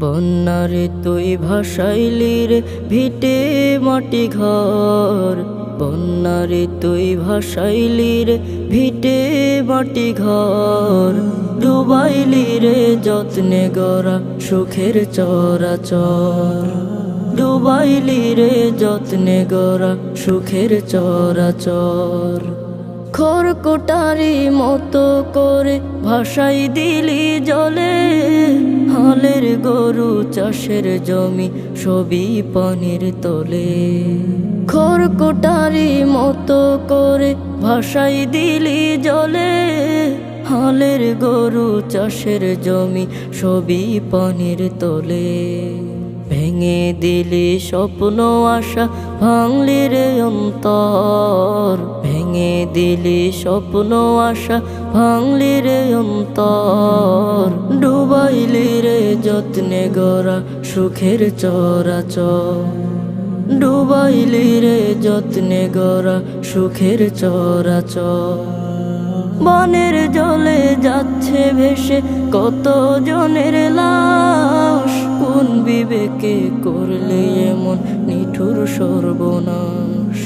বন্যারে তুই ভাসাইলি রে ভিটে মাটি ঘর। বন্যারে তুই ভাসাইলি রে ভিটে মাটি ঘর। ডুবাইলি রে যত্নে গড়া সুখের চরাচর। ডুবাইলি রে যত্নে গড়া সুখের চরাচর। খড়কোটারি মতো করে ভাসাই দিলি জলে। হালের গরু চাষের জমি সবই পানির তলে। খড়কোটারি মতো করে ভাসাই দিলি জলে। হালের গরু চাষের জমি সবই পানির তলে। ভেঙে দিলি স্বপ্ন আশা ভাঙলি রে অন্তর। দিলি স্বপ্ন আশা, ভাঙলি রে অন্তর। ডুবাইলি রে যত্নে গড়া সুখের চরাচর। ডুবাইলি রে যত্নে গড়া সুখের চরাচর। বনের জলে যাচ্ছে ভেসে কত জনের লাশ? কোন বিবেকে করলে এমন নিঠুর সর্বনাশ?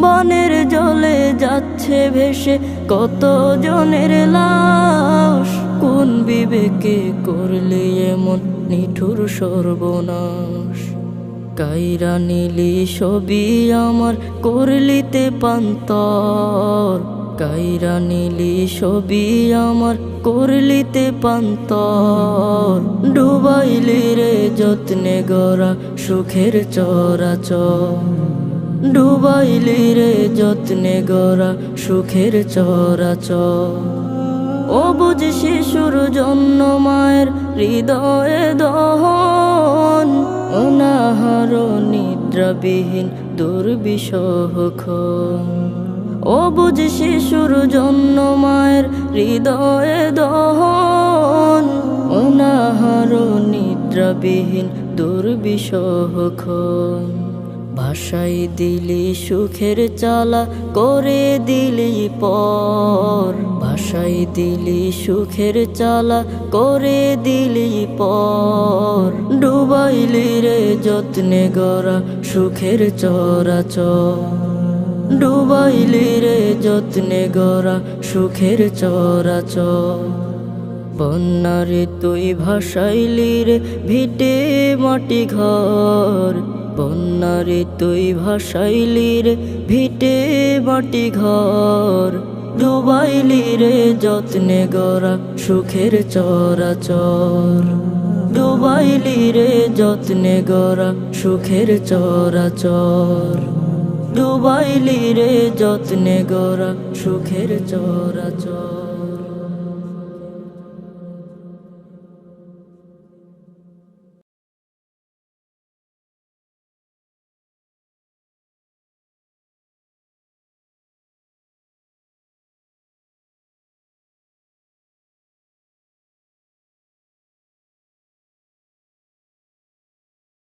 বনের জলে যাচ্ছে ভেসে কত জনের লাশ? কোন বিবেকে করলে এমন নিঠুর সর্বনাশ? কাইরা নীলি ছবি আমার করলিতে পান্তর। কাইরা নীলি ছবি আমার করলিতে পান্তর। ডুবাইলি রে যত্নে গড়া সুখের চরাচর। ডুবাইলি রে যত্নে গড়া সুখের চরাচর ও বুঝ শিশুর জন্য মায়ের হৃদয়ে দহন অনাহার নিদ্রাবিহীন দুর্বিষহ খন। ও বুঝ শিশুর জন্য মায়ের হৃদয়ে দহন অনাহার নিদ্রাবিহীন দুর্বিষহ ভাসাই দিলি সুখের চালা, করে দিলি পর। ভাসাই দিলি সুখের চালা, করে দিলি পর। ডুবাইলি রে যত্নে গড়া সুখের চরাচর। ডুবাইলি রে যত্নে গড়া সুখের চরাচর। বন্যারে তুই ভাসাইলি রে, ভিটে মাটি ঘর। বন্যারে তুই ভাসাইলি রে, ভিটে মাটি ঘর। ডুবাইলি রে যত্নে গড়া সুখের চরাচর। ডুবাইলি রে যত্নে গড়া সুখের চরাচর। ডুবাইলি রে যত্নে গড়া সুখের চরাচর।